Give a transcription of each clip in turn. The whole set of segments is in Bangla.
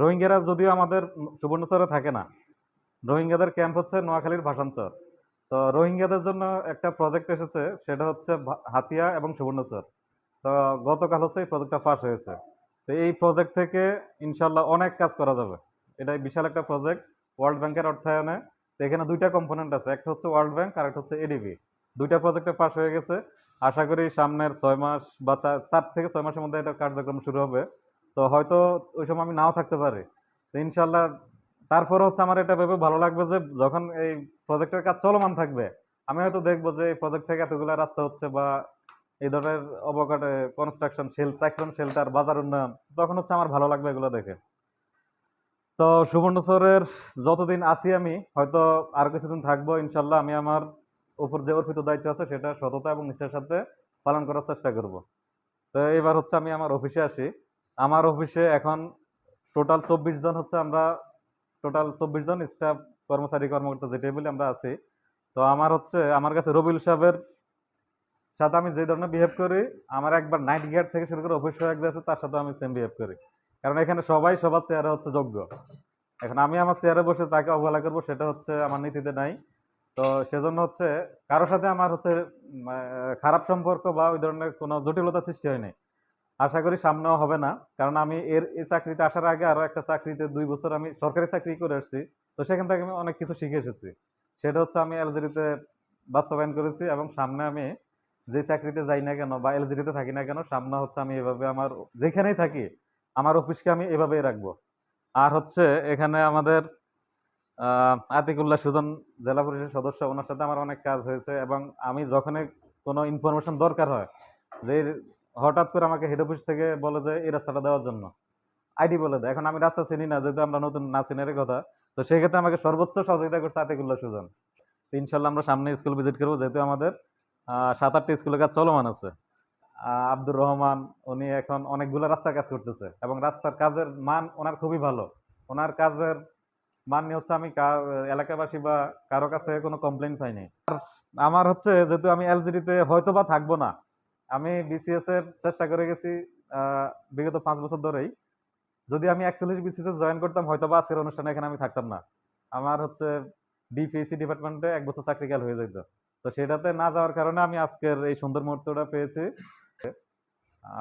রোহিঙ্গারা যদিও আমাদের সুবর্ণচরে থাকে না, রোহিঙ্গাদের ক্যাম্প হচ্ছে নোয়াখালীর ভাষাঞ্চর তো রোহিঙ্গাদের জন্য একটা প্রজেক্ট এসেছে, সেটা হচ্ছে হাতিয়া এবং সুবর্ণচর। তো গতকাল হচ্ছে এই প্রজেক্টটা পাস হয়েছে। তো এই প্রজেক্ট থেকে ইনশাল্লাহ অনেক কাজ করা যাবে। এটা বিশাল একটা প্রজেক্ট ওয়ার্ল্ড ব্যাংকের অর্থায়নে। তো এখানে দুইটা কম্পোনেন্ট আছে, একটা হচ্ছে ওয়ার্ল্ড ব্যাংক আর একটা হচ্ছে এডিবি দুইটা প্রজেক্টে পাস হয়ে গেছে। আশা করি সামনের ছয় মাস বা চার চার থেকে ছয় মাসের মধ্যে এটা কার্যক্রম শুরু হবে। তো হয়তো ওই সময় আমি নাও থাকতে পারি। তো ইনশাল্লাহ তারপরে হচ্ছে আমার এটা ভেবে ভালো লাগবে যে যখন এই প্রজেক্টের কাজ চলমান থাকবে, আমি হয়তো দেখব যে এই প্রজেক্ট থেকে এতগুলো রাস্তা হচ্ছে বা এই ধরনের অবকাঠে কনস্ট্রাকশন শেল সাইক্লোন শেল্টার বাজার উন্নয়ন, তখন হচ্ছে আমার ভালো লাগবে এগুলো দেখে। তো সুবর্ণচরের যতদিন আছি আমি, হয়তো আর কিছুদিন থাকব ইনশাল্লাহ আমি আমার উপর যে অর্পিত দায়িত্ব আছে সেটা সততা এবং নিষ্ঠার সাথে পালন করার চেষ্টা করব। তো এবার হচ্ছে আমি আমার অফিসে আসি। আমার অফিসে এখন টোটাল চব্বিশ জন হচ্ছে আমরা টোটাল চব্বিশ জন স্টাফ কর্মচারী, কর্মকর্তা যেটাই বলি আমরা আছি। তো আমার হচ্ছে, আমার কাছে রবিউল সাহেবের সাথে আমি যে ধরনের বিহেভ করি, আমার একবার নাইট গিয়ার থেকে শুরু করে অফিস সহায়ক যে আছে, তার সাথে আমি সেম বিহেভ করি। কারণ এখানে সবাই, সবার চেয়ারে হচ্ছে যোগ্য। এখন আমি আমার চেয়ারে বসে তাকে অবহেলা করব, সেটা হচ্ছে আমার নীতিতে নাই। তো সেজন্য হচ্ছে কারোর সাথে আমার হচ্ছে খারাপ সম্পর্ক বা ওই ধরনের কোনো জটিলতা সৃষ্টি হয়নি। আশা করি সামনেও হবে না। কারণ আমি এর এই চাকরিতে আসার আগে আরও একটা চাকরিতে দুই বছর আমি সরকারি চাকরি করে আসছি। তো সেখান থেকে আমি অনেক কিছু শিখে এসেছি। সেটা হচ্ছে আমি এলজিডিতে বাস্তবায়ন করেছি এবং সামনে আমি যে চাকরিতে যাই না কেন বা এলজিডিতে থাকি না কেন, সামনে হচ্ছে আমি এভাবে আমার, যেখানেই থাকি, আমার অফিসকে আমি এভাবেই রাখব। আর হচ্ছে এখানে আমাদের আতিকুল্লাহ সুজন জেলা পরিষদ সদস্য, ওনার সাথে আমার অনেক কাজ হয়েছে এবং আমি যখনই কোনো ইনফরমেশন দরকার হয়, যে হঠাৎ করে আমাকে হেড অফিস থেকে বলে যে, এই রাস্তাটা দেওয়ার জন্য। আইডি বলে দেয়, এখন আমি রাস্তা চিনি না, যেহেতু আমরা নতুন না চিনের কথা, তো সেক্ষেত্রে আমাকে সর্বোচ্চ সহযোগিতা করছে আতিকুল্লাহ সুজন। তো ইনশাল্লাহ আমরা সামনে স্কুল ভিজিট করব, যেহেতু আমাদের সাত আটটি স্কুলের কাজ চলমান আছে। আব্দুর রহমান, উনি এখন অনেকগুলো রাস্তার কাজ করতেছে এবং রাস্তার কাজের মান ওনার খুবই ভালো। ওনার কাজের মান নিয়ে হচ্ছে আমি এলাকাবাসী বা কারও কাছ থেকে কোনো কমপ্লেন পাইনি। আর আমার হচ্ছে, যেহেতু আমি এলজিডিতে হয়তো বা থাকব না আমি বিসিএস এর চেষ্টা করে গেছি বিগত পাঁচ বছর ধরেই। যদি আমি একচল্লিশ বিসিএস জয়েন করতাম হয়তো বা আজকের অনুষ্ঠানে এখানে আমি থাকতাম না। আমার হচ্ছে ডিপিএসসি ডিপার্টমেন্টে এক বছর চাকরিকাল হয়ে যেত তো সেটাতে না যাওয়ার কারণে আমি আজকের এই সুন্দর মুহূর্তটা পেয়েছি।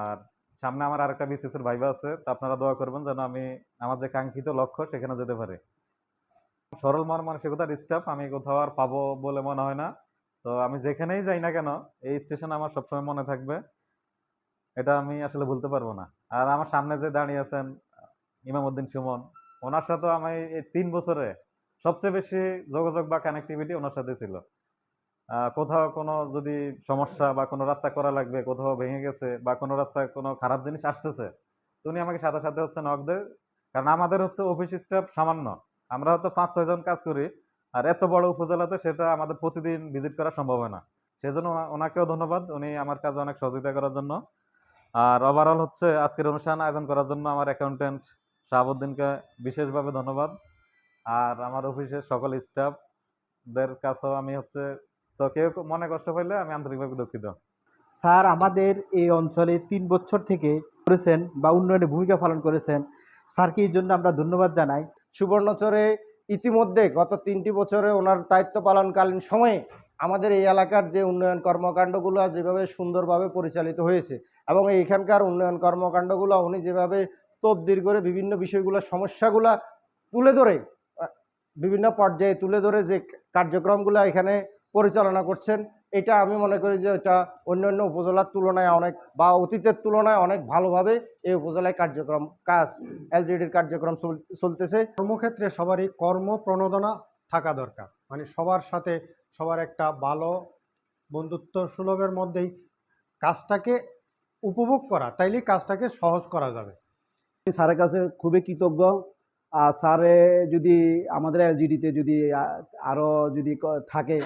আর সামনে আমার আরেকটা বিসিএস এর ভাইবা আছে, তো আপনারা দোয়া করবেন যেন আমি আমার যে কাঙ্ক্ষিত লক্ষ্য, সেখানে যেতে পারি। সরল মন মানসিকতার স্টাফ আমি কোথাও আর পাবো বলে মনে হয় না। তো আমি যেখানেই যাই না কেন, এই স্টেশন আমার সবসময় মনে থাকবে। এটা আমি আসলে ভুলতে পারব না। আর আমার সামনে যে দাঁড়িয়ে আছেন, ইমামউদ্দিন সুমন, ওনার সাথেও আমি এই তিন বছরে সবচেয়ে বেশি যোগাযোগ বা কানেক্টিভিটি ওনার সাথে ছিল। কোথাও কোনো যদি সমস্যা বা কোনো রাস্তা করা লাগবে, কোথাও ভেঙে গেছে বা কোনো রাস্তায় কোনো খারাপ জিনিস আসতেছে, তো উনি আমাকে সাথে সাথে হচ্ছে নক দেয়। কারণ আমাদের হচ্ছে অফিস স্টাফ সামান্য। আমরা হয়তো পাঁচ, ছয় জন কাজ করি আর এত বড় উপজেলাতে সেটা আমাদের প্রতিদিন ভিজিট করা সম্ভব হয় না। সেজন্য ওনা- ওনাকেও ধন্যবাদ। উনি আমার কাজে অনেক সহযোগিতা করার জন্য। আর ওভারঅল হচ্ছে আজকের অনুষ্ঠান আয়োজন করার জন্য আমার অ্যাকাউন্টেন্ট শাহাবুদ্দিনকে বিশেষভাবে ধন্যবাদ। আর আমার অফিসের সকল স্টাফদের কাছেও আমি হচ্ছে তো কেউ মনে কষ্ট পাইলে আমি আন্তরিকভাবে দুঃখিত। স্যার আমাদের এই অঞ্চলে তিন বছর থেকে করেছেন বা উন্নয়নে ভূমিকা পালন করেছেন। স্যারকে এই জন্য আমরা ধন্যবাদ জানাই। সুবর্ণচরে ইতিমধ্যে গত তিনটি বছরে ওনার দায়িত্ব পালনকালীন সময়ে আমাদের এই এলাকার যে উন্নয়ন কর্মকাণ্ডগুলো যেভাবে সুন্দরভাবে পরিচালিত হয়েছে এবং এইখানকার উন্নয়ন কর্মকাণ্ডগুলো উনি যেভাবে তবদির করে বিভিন্ন বিষয়গুলো, সমস্যাগুলো তুলে ধরে বিভিন্ন পর্যায়ে তুলে ধরে যে কার্যক্রমগুলো এখানে পরিচালনা করছেন এটা আমি মনে করি যে এটা অন্যান্য উপজেলার তুলনায় অনেক বা অতীতের তুলনায় অনেক ভালোভাবে এই উপজেলায় কার্যক্রম কাজ এলজিডির কার্যক্রম চলতেছে। কর্মক্ষেত্রে সবারই কর্ম প্রণোদনা থাকা দরকার। মানে সবার সাথে সবার একটা ভালো বন্ধুত্ব সুলভের মধ্যেই কাজটাকে উপভোগ করা তাইলে কাজটাকে সহজ করা যাবে। স্যারের কাছে খুবই কৃতজ্ঞ। আর স্যারে যদি আমাদের এলজিডিতে যদি আরও যদি থাকে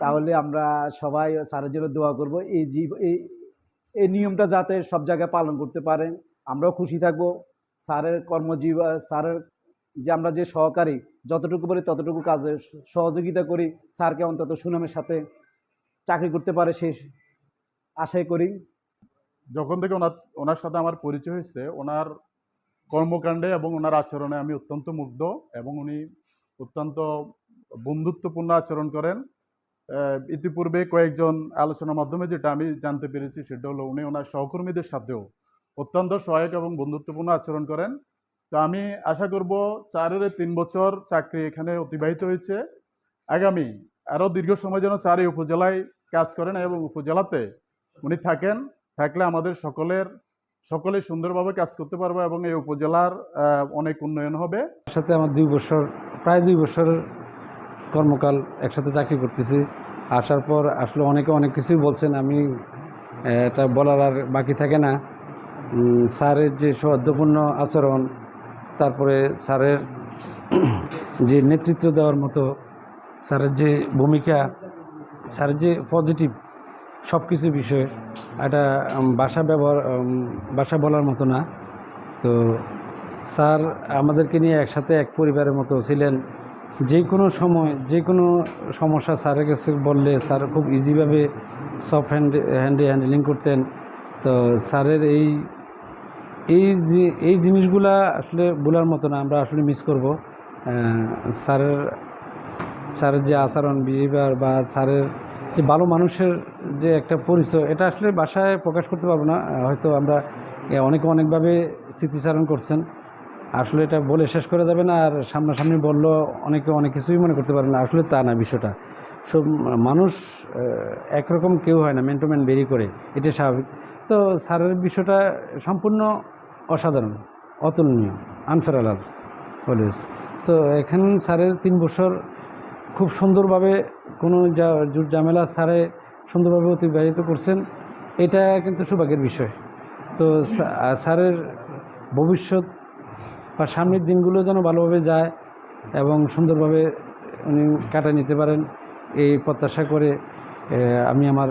তাহলে আমরা সবাই স্যারের জন্য দোয়া করব। এই জীব, এই এই নিয়মটা যাতে সব জায়গায় পালন করতে পারেন। আমরাও খুশি থাকব। স্যারের কর্মজীব, স্যারের যে আমরা যে সহকারী, যতটুকু পারি ততটুকু কাজে সহযোগিতা করি। স্যারকে অন্তত সুনামের সাথে চাকরি করতে পারে সেই আশাই করি। যখন থেকে ওনার ওনার সাথে আমার পরিচয় হয়েছে, ওনার কর্মকাণ্ডে এবং ওনার আচরণে আমি অত্যন্ত মুগ্ধ এবং উনি অত্যন্ত বন্ধুত্বপূর্ণ আচরণ করেন। ইতিপূর্বে কয়েকজন আলোচনার মাধ্যমে যেটা আমি জানতে পেরেছি সেটা হলো উনি ওনার সহকর্মীদের সাথেও অত্যন্ত সহায়ক এবং বন্ধুত্বপূর্ণ আচরণ করেন। তো আমি আশা করব চারের তিন বছর চাকরি এখানে অতিবাহিত হয়েছে। আগামী আরও দীর্ঘ সময় যেন স্যার এই উপজেলায় কাজ করেন এবং উপজেলাতে উনি থাকেন, থাকলে আমাদের সকলের সকলে সুন্দরভাবে কাজ করতে পারব এবং এই উপজেলার অনেক উন্নয়ন হবে। সাথে আমার দুই বছর, প্রায় দুই বছরের কর্মকাল একসাথে চাকরি করতেছি। আসার পর আসলে অনেকে অনেক কিছুই বলছেন আমি এটা বলার আর বাকি থাকে না। স্যারের যে সৌহার্দ্যপূর্ণ আচরণ তারপরে স্যারের যে নেতৃত্ব দেওয়ার মতো স্যারের যে ভূমিকা স্যারের যে পজিটিভ সব কিছু বিষয়ে উম, ভাষা ব্যবহার ভাষা বলার মতো না। তো স্যার আমাদেরকে নিয়ে একসাথে এক পরিবারের মতো ছিলেন। যে কোনো সময় যে কোনো সমস্যা স্যারের কাছে বললে স্যার খুব ইজিভাবে সফট হ্যান্ড হ্যান্ডে হ্যান্ডেলিং করতেন। তো স্যারের এই এই এই জিনিসগুলা আসলে বলার মতো না, আমরা আসলে মিস করব। স্যারের স্যারের যে আচরণ বিহেভিয়ার বা স্যারের যে ভালো মানুষের যে একটা পরিচয়, এটা আসলে বাসায় প্রকাশ করতে পারব না। হয়তো আমরা অনেকে অনেকভাবে স্মৃতিচারণ করছেন। আসলে এটা বলে শেষ করা যাবে না আর সামনাসামনি বলল, অনেকে অনেক কিছুই মনে করতে পারে না। আসলে তা না বিষয়টা। সব মানুষ একরকম কেউ হয় না মেন টু ম্যান বেরি করে। এটা স্বাভাবিক। তো স্যারের বিষয়টা সম্পূর্ণ অসাধারণ, অতুলনীয় আনফেরালাল অলওয়েজ তো এখানে স্যারের তিন বছর খুব সুন্দরভাবে কোনো যা জুট ঝামেলা স্যারে সুন্দরভাবে অতিবাহিত করছেন, এটা কিন্তু সৌভাগ্যের বিষয়। তো স্যারের ভবিষ্যৎ বা সামনের দিনগুলো যেন ভালোভাবে যায় এবং সুন্দরভাবে উনি কাটায় নিতে পারেন এই প্রত্যাশা করে আমি আমার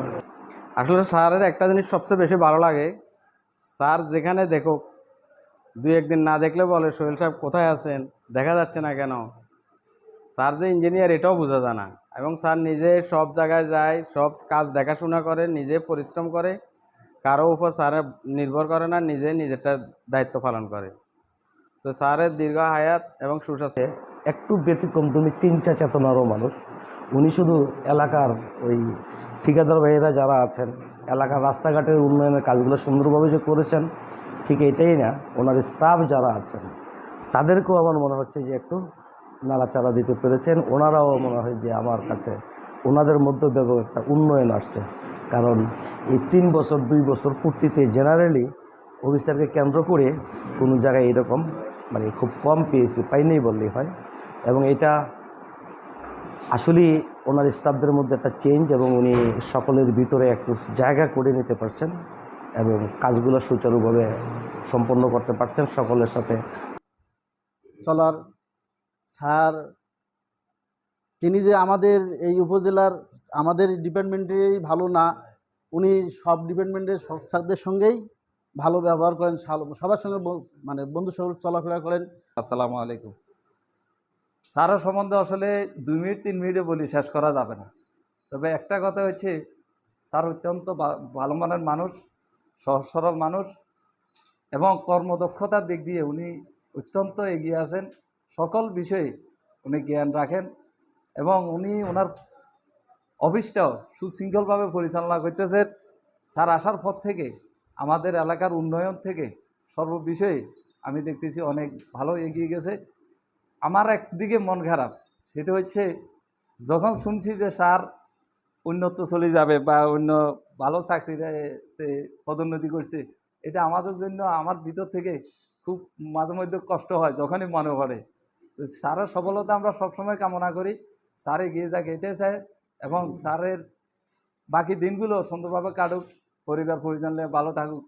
আসলে স্যারের একটা জিনিস সবচেয়ে বেশি ভালো লাগে। স্যার যেখানে দেখুক দুই একদিন না দেখলে বলে সোহেল সাহেব কোথায় আছেন? দেখা যাচ্ছে না কেন? স্যার যে ইঞ্জিনিয়ার, এটাও বোঝা যায় না। এবং স্যার নিজে সব জায়গায় যায়, সব কাজ দেখাশোনা করে, নিজে পরিশ্রম করে। কারও উপর স্যার নির্ভর করে না, নিজে নিজেরটা দায়িত্ব পালন করে। তো স্যারের দীর্ঘ হায়াত এবং সুস্বাস্থ্য। একটু ব্যতিক্রম, তুমি চিন্তা চেতনারও মানুষ। উনি শুধু এলাকার ওই ঠিকাদার ভাইয়েরা যারা আছেন, এলাকার রাস্তাঘাটের উন্নয়নের কাজগুলো সুন্দরভাবে যে করেছেন, ঠিক এটাই না, ওনার স্টাফ যারা আছেন, তাদেরকেও আমার মনে হচ্ছে যে একটু নাড়াচাড়া দিতে পেরেছেন। ওনারাও মনে হয় যে আমার কাছে, ওনাদের মধ্যে ব্যাপক একটা উন্নয়ন আসছে। কারণ এই তিন বছর, দুই বছর পূর্তিতে জেনারেলি অফিসারকে কেন্দ্র করে কোনো জায়গায় এরকম মানে খুব কম পেয়েছি, পাইনি বললেই হয়। এবং এটা আসলেই ওনার স্টাফদের মধ্যে একটা চেঞ্জ এবং উনি সকলের ভিতরে একটু জায়গা করে নিতে পারছেন এবং কাজগুলো সুচারুভাবে সম্পন্ন করতে পারছেন সকলের সাথে। চলার স্যার তিনি যে আমাদের এই উপজেলার, আমাদের ডিপার্টমেন্টেই ভালো না, উনি সব ডিপার্টমেন্টের স্যারদের সঙ্গেই ভালো ব্যবহার করেন সবার সঙ্গে মানে বন্ধু সহ চলাফেরা করেন। আসসালামু আলাইকুম। স্যারের সম্বন্ধে আসলে দুই মিনিট, তিন মিনিটে বলি, শেষ করা যাবে না। তবে একটা কথা হচ্ছে, স্যার অত্যন্ত ভালো মানের মানুষ, সহজ সরল মানুষ এবং কর্মদক্ষতার দিক দিয়ে উনি অত্যন্ত এগিয়ে আছেন। সকল বিষয়ে উনি জ্ঞান রাখেন এবং উনি ওনার অফিসটাও সুশৃঙ্খলভাবে পরিচালনা করতেছেন। স্যার আসার পর থেকে আমাদের এলাকার উন্নয়ন থেকে সর্ববিষয়ে আমি দেখতেছি অনেক ভালো এগিয়ে গেছে। আমার একদিকে মন খারাপ, সেটা হচ্ছে যখন শুনছি যে স্যার উন্নত চলে যাবে বা অন্য ভালো চাকরিতে পদোন্নতি করছে, এটা আমাদের জন্য আমার ভিতর থেকে খুব মাঝে মধ্যে কষ্ট হয়, যখনই মনে পড়ে। তো স্যারের সফলতা আমরা সবসময় কামনা করি। স্যার এগিয়ে যাক, এটাই চাই এবং স্যারের বাকি দিনগুলো সুন্দরভাবে কাটুক। পরিবার পরিজন ভালো থাকুক।